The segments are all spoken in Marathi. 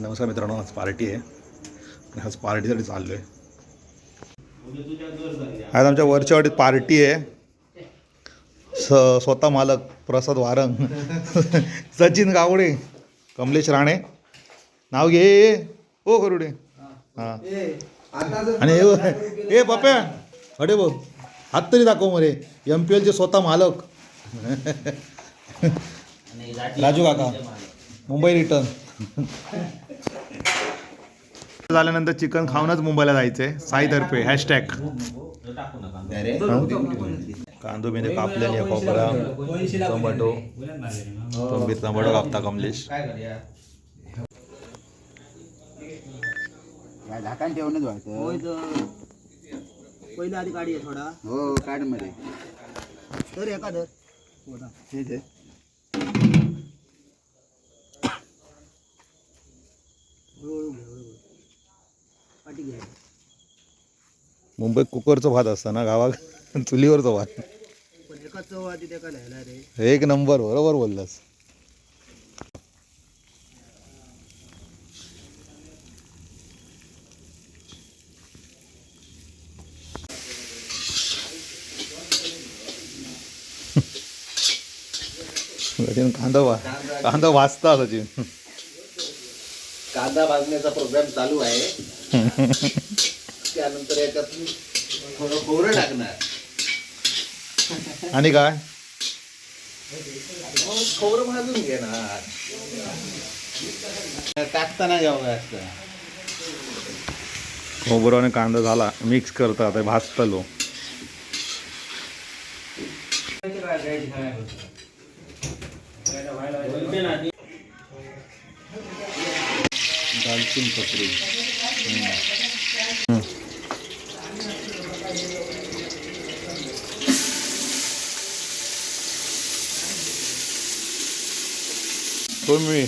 नमस्कार मित्रांनो आज पार्टी आहे. आणि आज पार्टीसाठी चाललो आहे आज आमच्या वरच्या वाटीत पार्टी आहे. स स्वतः मालक प्रसाद वारंग. सचिन गावडे कमलेश राणे. नाव घे. हो करुडे हां. आणि हे ए पप्या अडे बघ हात तरी दाखव मरे. एम पी एलचे स्वतः मालक. राजू काका मुंबई रिटर्न झाल्यानंतर चिकन खाऊनच मुंबईला जायचंय. साईतर्फे हॅशटॅग कांदो बिंदे कापल्याने खोबरा टोमॅटो तंबीर टोमॅटो कापता कमलेश. झाकण ठेवूनच व्हायचं पहिला आधी काढी आहे थोडा. हो काढमध्ये. तर एका हळूहळू हळूहळू पाठी घ्या मुंबईत कुकरचं भात असतं ना गावात चुलीवरचं भात. पण चव आधी ते का लिहायला रे एक नंबर बरोबर बोललास. सचिन कांदा वा कांदा वाचता सचिन. कांदा भाजण्याचा प्रोग्राम चालू आहे. त्यानंतर याच्यात थोडं खोबरं टाकणार. आणि काय? खोबरं भाजून घेणार. टाकताना घ्यावं असतं खोबरं आणि कांदा झाला मिक्स करतात आता भाजतलो. दालचिन पत्री तुम्ही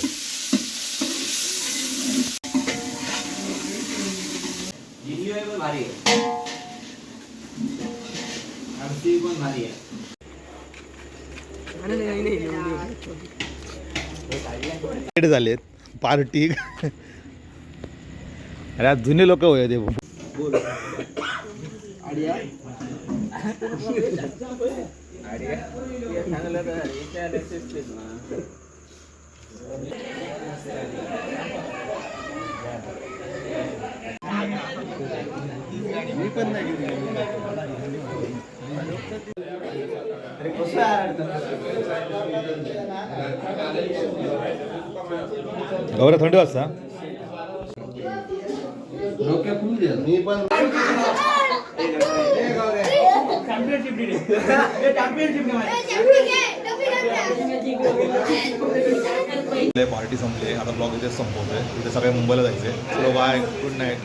झालेत. पार्टी. अरे आज जुने लोक होय ते. आडिया गौरा थंडी वाजता? डोक्या फुल द्या मी पण पार्टी संपली. आता ब्लॉग इथे संपवतोय. इथे सगळे मुंबईला जायचे. चलो बाय गुड नाईट